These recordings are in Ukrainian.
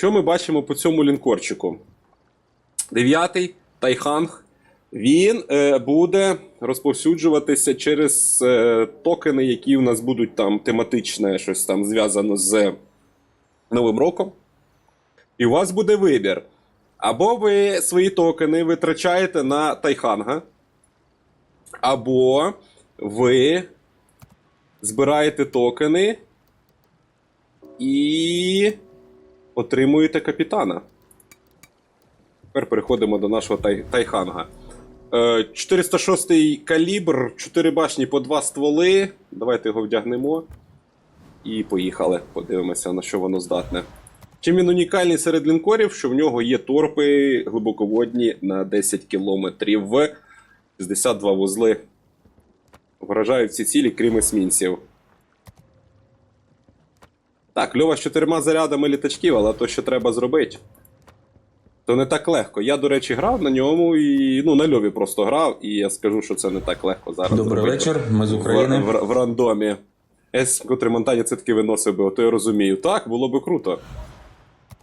що ми бачимо по цьому лінкорчику? Дев'ятий Тайханг. Він е, буде розповсюджуватися через е, токени, які у нас будуть там тематичне, щось там зв'язано з Новим роком. І у вас буде вибір. Або ви свої токени витрачаєте на Тайханга, або ви збираєте токени і отримуєте капітана. Тепер переходимо до нашого тай- Тайханга. Е, 406 калібр, 4 башні по 2 стволи. Давайте його вдягнемо. І поїхали. Подивимося, на що воно здатне. Чим він унікальний серед лінкорів, що в нього є торпи глибоководні на 10 кілометрів, 62 вузли. Вражають всі цілі, крім есмінців. Так, Льова з чотирма зарядами літачків, але то що треба зробити. То не так легко. Я, до речі, грав на ньому і. Ну, на Льові просто грав, і я скажу, що це не так легко зараз. Добрий зробити. вечір, ми з України. В, в, в рандомі. Ес, котрий монтані це таки виносив би, то я розумію. Так, було би круто.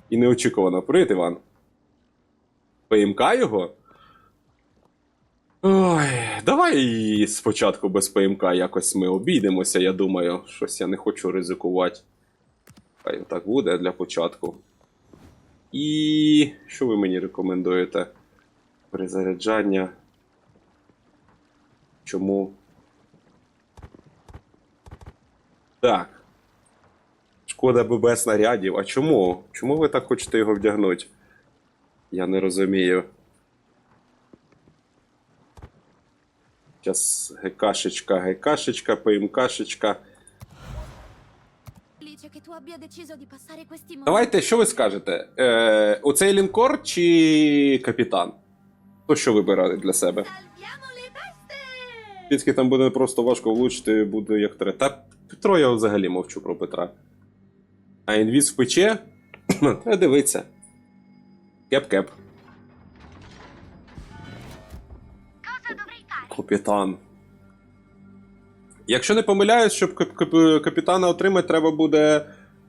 І неочікувано. Привіт, Іван. ПМК його? Ой, давай спочатку без ПМК якось ми обійдемося, я думаю. Щось я не хочу ризикувати. Хай так буде для початку. І що ви мені рекомендуєте? Перезаряджання. Чому? Так. Шкода ББ снарядів. А чому? Чому ви так хочете його вдягнути? Я не розумію. Зараз ГКшечка, ГКшечка, ПМКшечка. Давайте, що ви скажете? Е, оцей лінкор чи капітан? То що вибирати для себе? Тільки там буде просто важко влучити, буде як треба. Та Петро я взагалі мовчу про Петра. А інвіз в пече? Треба дивитися. Кеп-кеп. Капітан. Якщо не помиляюсь, щоб кап- кап- капітана отримати, треба буде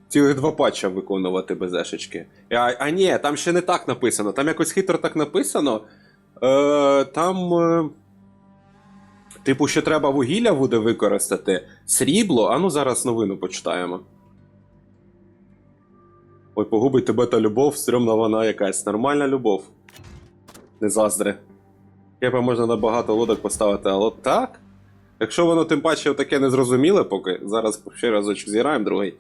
цілих два патча виконувати без ешечки. А, а ні, там ще не так написано. Там якось хитро так написано. Е, там. Е, типу, що треба вугілля буде використати. Срібло. А ну зараз новину почитаємо. Ой, погубить тебе та любов, стрьомна вона якась. Нормальна любов. Не заздри. Кепа можна на багато лодок поставити, але так. Якщо воно тим паче таке незрозуміле, поки зараз ще разочок зіграємо другий.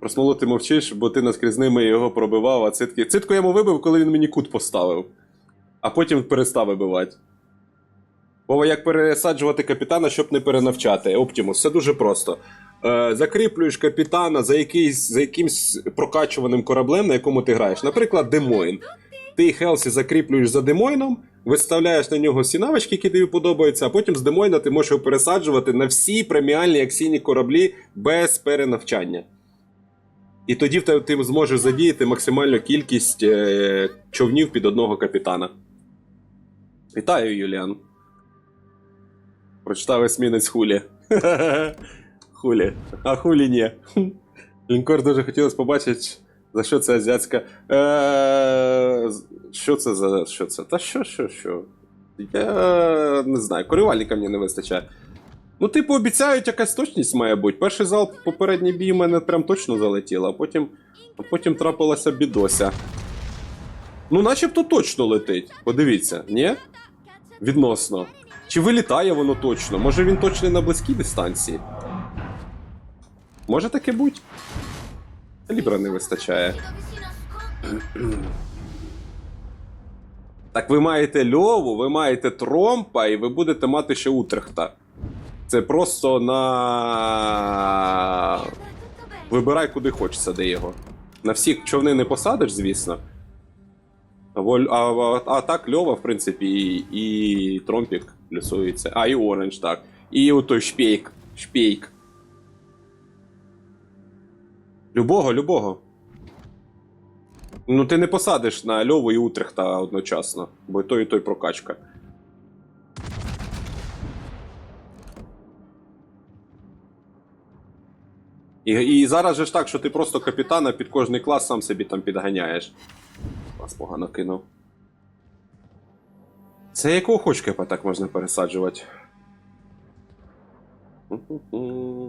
Про ти мовчиш, бо ти наскрізними його пробивав, а цитки. Цитку я йому вибив, коли він мені кут поставив. А потім перестав вибивати. Вова, як пересаджувати капітана, щоб не перенавчати. Оптимус, все дуже просто. Е, закріплюєш капітана за, якийсь, за якимсь прокачуваним кораблем, на якому ти граєш. Наприклад, Демойн. Ти Хелсі закріплюєш за Демойном, виставляєш на нього всі навички, які тобі подобаються, а потім з Демойна ти можеш його пересаджувати на всі преміальні акційні кораблі без перенавчання. І тоді ти зможеш задіяти максимальну кількість е, човнів під одного капітана. Вітаю, Юліан. Прочитав есмінець Хулі. Хулі. А хулі ні. Лінкор дуже хотілося побачити, за що це азіатська. Е, що це за. Що це? Та що, що, що? Я не знаю, коригувальника мені не вистачає. Ну, типу, обіцяють, якась точність має бути. Перший залп, попередній бій у мене прям точно залетіло, а потім, а потім трапилася бідося. Ну, начебто точно летить. Подивіться, ні? Відносно. Чи вилітає воно точно? Може він точно на близькій дистанції? Може таке бути? Калібра не вистачає. Так ви маєте льову, ви маєте тромпа, і ви будете мати ще Утрехта. Це просто на. Вибирай, куди хочеться, де його. На всіх човни не посадиш, звісно. А, а, а, а так льова, в принципі, і, і тромпік плюсується. А, і оранж, так. І отой шпейк. Шпейк. Любого, любого. Ну, ти не посадиш на льову і Утрехта одночасно, бо і той, і той прокачка. І, і зараз же ж так, що ти просто капітана під кожний клас сам собі там підганяєш. Вас погано кинув. Це якого хоч кепа так можна пересаджувати?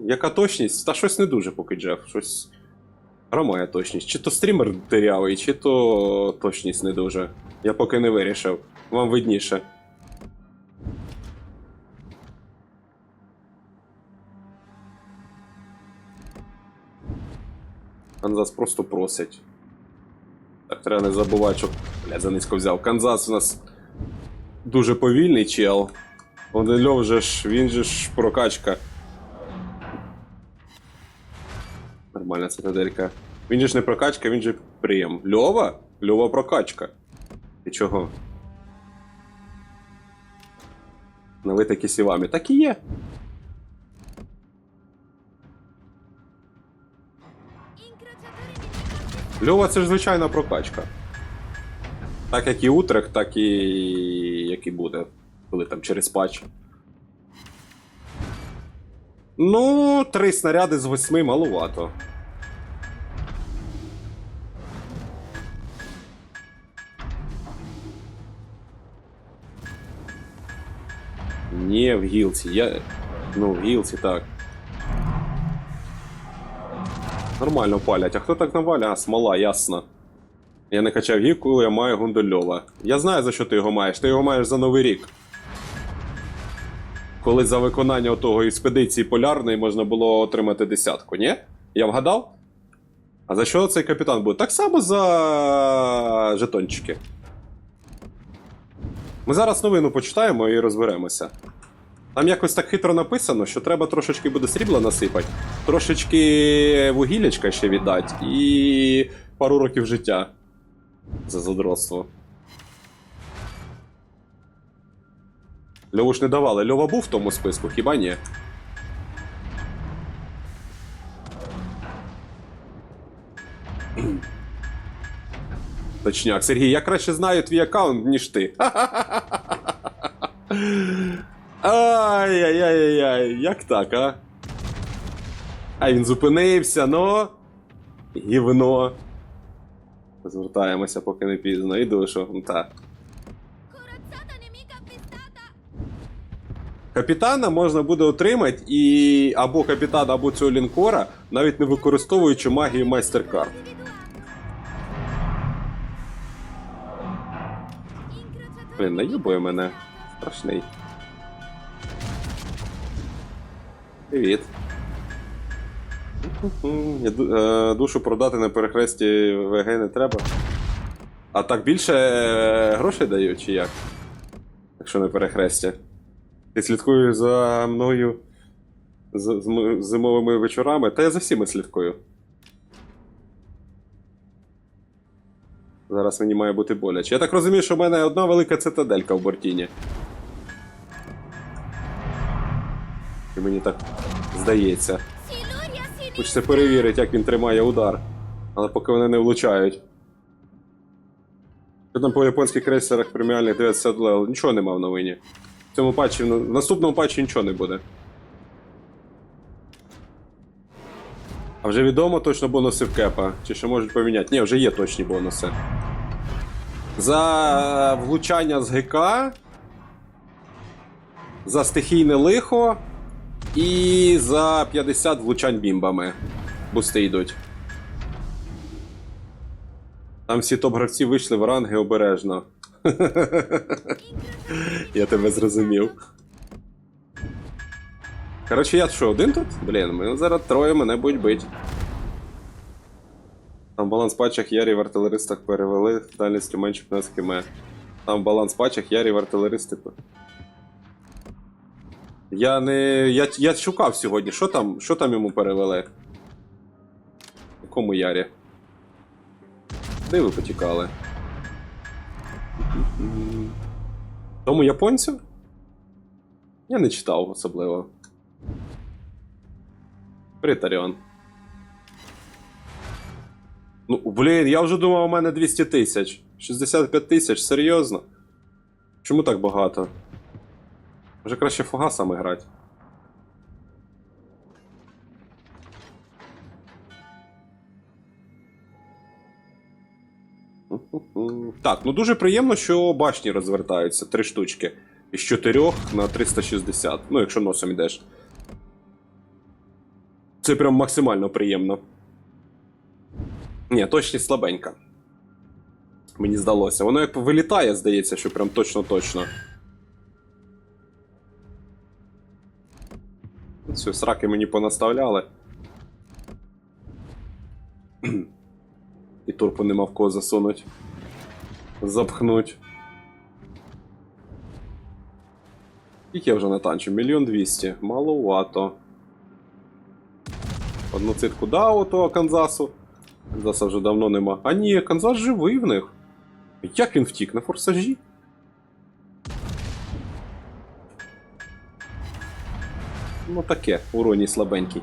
Яка точність? Та щось не дуже поки Джеф. Щось. Ромає точність. Чи то стрімер дирявий, чи то точність не дуже. Я поки не вирішив. Вам видніше. Канзас просто просить. Так, треба не забувати, що. Блядь, занизько взяв. Канзас у нас дуже повільний чел. Льов же ж, він же ж прокачка. Нормальна цитаделька. Він же ж не прокачка, він же прийом. Льова? Льова прокачка. Ти чого? Налити кисівами. Так і є. Льова це ж звичайна прокачка. Так як і Утрек, так і як і буде, коли там через патч. Ну, три снаряди з восьми малувато. В гілці. Я. Ну, в гілці, так. Нормально палять. А хто так наваля? А, смола, ясно. Я не качав гівку, я маю Гундольова. Я знаю, за що ти його маєш. Ти його маєш за Новий рік. Коли за виконання того експедиції полярної можна було отримати десятку, ні? Я вгадав? А за що цей капітан буде? Так само за жетончики. Ми зараз новину почитаємо і розберемося. Там якось так хитро написано, що треба трошечки буде срібла насипати, трошечки вугіллячка ще віддати і пару років життя за задротство. Льову ж не давали. Льова був в тому списку, хіба ні? Точняк, Сергій, я краще знаю твій аккаунт, ніж ти. Ай-яй-яй-яй, як так, а? А він зупинився, ну. Гівно. Звертаємося, поки не пізно. І душу. Так. Капітана можна буде отримати і або капітана, або цього лінкора, навіть не використовуючи магію майстер-карт. Блін, наїбує мене. Страшний. Привіт. Е, Душу продати на перехресті ВГ не треба. А так більше е, грошей дають, чи як? Якщо на перехресті. Ти слідкуєш за мною з, з зимовими вечорами, та я за всіми слідкую. Зараз мені має бути боляче. Я так розумію, що в мене одна велика цитаделька в бортіні. Мені так здається. Хочеться перевірити, як він тримає удар. Але поки вони не влучають. Що там по японських крейсерах преміальних 900 левел? Нічого нема в новині. В цьому патчі, в наступному патчі нічого не буде. А вже відомо точно бонуси в кепа. Чи ще можуть поміняти? Ні, вже є точні бонуси. За влучання з ГК. За стихійне лихо. І за 50 влучань бімбами. Бусти йдуть. Там всі топ-гравці вийшли в ранги обережно. Я тебе зрозумів. Коротше, я що, один тут? Блін, ми зараз троє мене будуть бить. Там баланс патчах ярі в артилеристах перевели дальністю менше 15 км. Там баланс патчах ярі в артилеристи. Я не. Я, я шукав сьогодні, що там, що там йому перевели? В якому ярі? Де ви потікали? Тому японцю? Я не читав особливо. Привіт, Аріон. Ну, блін, я вже думав, у мене 200 тисяч. 65 тисяч, серйозно? Чому так багато? Вже краще фугасами грати. Так, ну дуже приємно, що башні розвертаються три штучки. Із 4 на 360. Ну, якщо носом йдеш. Це прям максимально приємно. Ні, точність слабенька. Мені здалося. Воно як вилітає, здається, що прям точно-точно. Все, сраки мені понаставляли. І турпу нема в кого засунуть. Запхнуть. Скільки я вже натанчу? Мільйон двісті. Маловато. Одну цитку дав у того Канзасу. Канзаса вже давно нема. А ні, Канзас живий в них. Як він втік? На форсажі? Ну таке, уроній слабенький.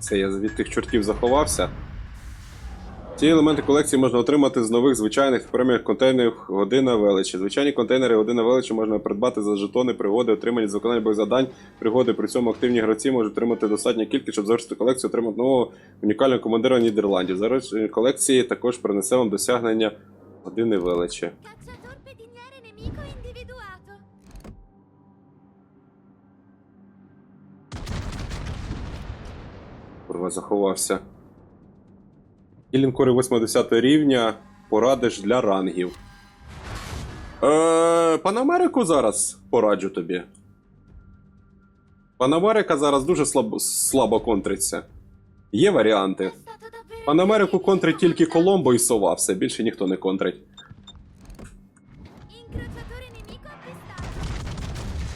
Це я від тих чортів заховався. Ці елементи колекції можна отримати з нових звичайних преміях контейнерів година величі. Звичайні контейнери година величі можна придбати за жетони, пригоди, отримані з виконання бойових завдань, пригоди. При цьому активні гравці можуть отримати достатню кількість, щоб завершити колекцію, отримати нового унікального командира Нідерландів. Завершення колекції також принесе вам досягнення години величі. Курва, заховався. І лінкори 80 рівня порадиш для рангів. Е, Панамерику зараз пораджу тобі. Панамерика зараз дуже слабо, слабо контриться. Є варіанти. Панамерику контрить тільки Коломбо і Сова, все більше ніхто не контрить.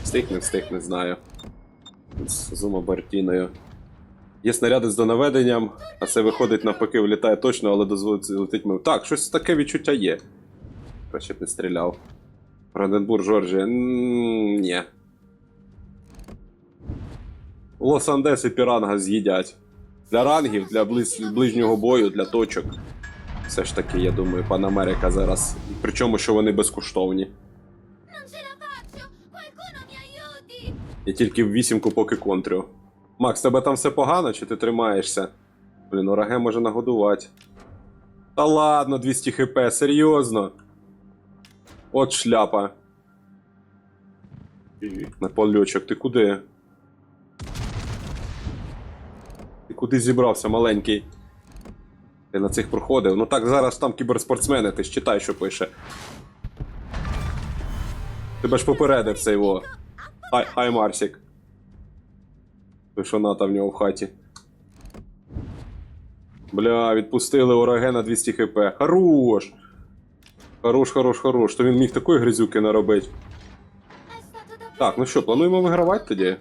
Встиг, не встиг, не знаю. З Зума Бартіною. Є снаряди з донаведенням, а це виходить навпаки, влітає точно, але дозволить летить мимо. Так, щось таке відчуття є. Краще б не стріляв. Бранденбург, Жоржія. Ні. Лос-Андес і Піранга з'їдять. Для рангів, для ближнього бою, для точок. Все ж таки, я думаю, пан Америка зараз. Причому, що вони безкоштовні. Я тільки в вісімку поки контрю. Макс, тебе там все погано, чи ти тримаєшся? Блін, Ораге може нагодувати. Та ладно, 200 хп, серйозно. От шляпа. На польочок, ти куди? Куди зібрався, маленький? Ти на цих проходив? Ну так, зараз там кіберспортсмени, ти ж читай, що пише. Тебе ж попередив цей во. Ай, ай Марсік. Що ната в нього в хаті. Бля, відпустили Ораге на 200 хп. Хорош! Хорош, хорош, хорош. То він міг такої грязюки наробити. Так, ну що, плануємо вигравати тоді?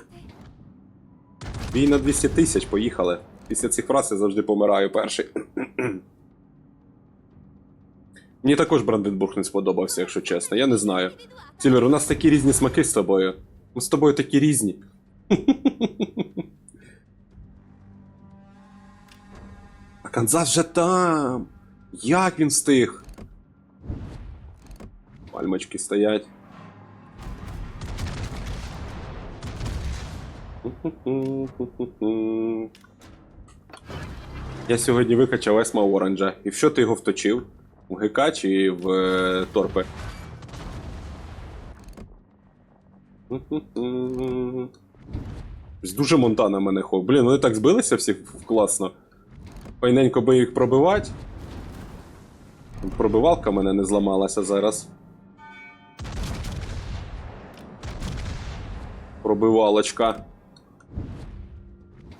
Бій на 200 тисяч, поїхали. Після цих фраз я завжди помираю перший. Мені також Бранденбург не сподобався, якщо чесно. Я не знаю. Сільвер, у нас такі різні смаки з тобою. Ми з тобою такі різні. А Канзас вже там. Як він встиг? Пальмочки стоять. Я сьогодні викачав Есма Оранжа. І в що ти його вточив? В ГК чи в е, торпи? Дуже Монтана мене хов. Блін, вони так збилися всі класно. Файненько би їх пробивати. Пробивалка мене не зламалася зараз. Пробивалочка.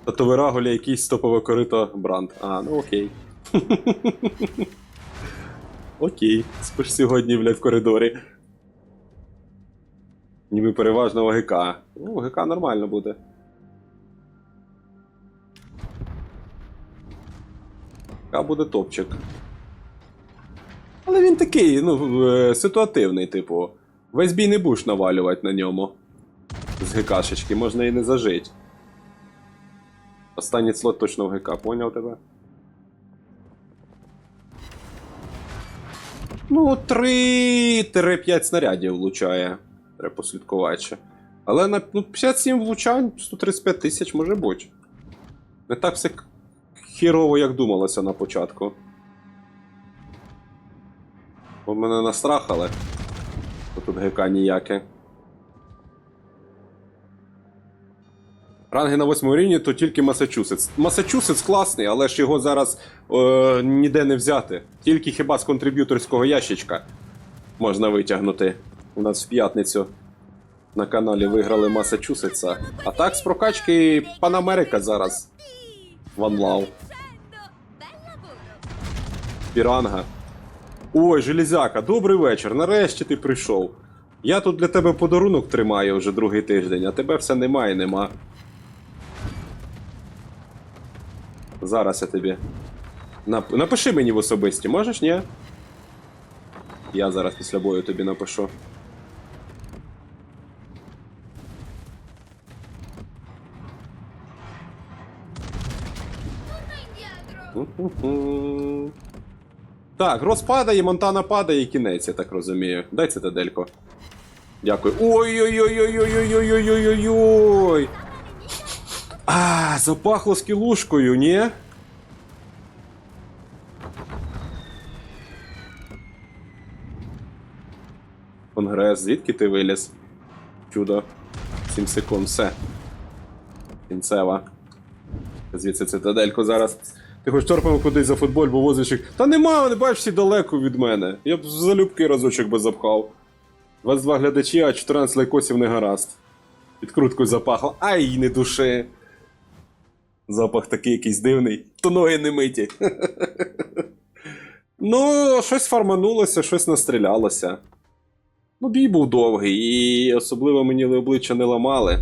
Татовираголя якийсь топове корито бранд. А, ну окей. Окей. Спиш сьогодні, блядь, в коридорі. Ніби переважно ОГК. Ну, ОГК нормально буде. ОГК буде топчик. Але він такий, ну, е, ситуативний, типу. Весь бій не будеш навалювати на ньому. З ГКшечки, можна і не зажить. Останній слот точно в ГК, поняв тебе? Ну, 3-5 снарядів влучає. Треба послідкувати. Але на ну, 57 влучань, 135 тисяч може бути. Не так все хірово, як думалося на початку. Бо мене настрахали. Бо тут ГК ніяке. Ранги на восьмому рівні то тільки Масачусетс. Масачусетс класний, але ж його зараз е, ніде не взяти. Тільки хіба з контриб'юторського ящичка можна витягнути. У нас в п'ятницю на каналі виграли Масачусетса. А так з прокачки Панамерика зараз. Ван Лав. Піранга. Ой, железяка, добрий вечір. Нарешті ти прийшов. Я тут для тебе подарунок тримаю вже другий тиждень, а тебе все немає, нема. Зараз я тобі. Нап... Напиши мені в особисті, можеш, ні? Я зараз після бою тобі напишу. Так, Грос падає, Монтана падає і кінець, я так розумію. Дай цитадельку. Дякую. Ой-ой-ой-ой-ой-ой-ой-ой-ой-ой. А, запахло скілушкою, ні? Конгрес, звідки ти виліз? Чудо. 7 секунд, все. Кінцева. Звідси цитадельку зараз. Ти хоч торпимо кудись за футболь, бо возиш. Та нема, вони бачиш всі далеко від мене. Я б залюбки разочок би запхав. 22 глядачі, а 14 лайкосів не гаразд. Підкруткою запахло. Ай, не души. Запах такий якийсь дивний. То ноги не миті. ну, щось фарманулося, щось настрілялося. Ну, бій був довгий, і особливо мені обличчя не ламали.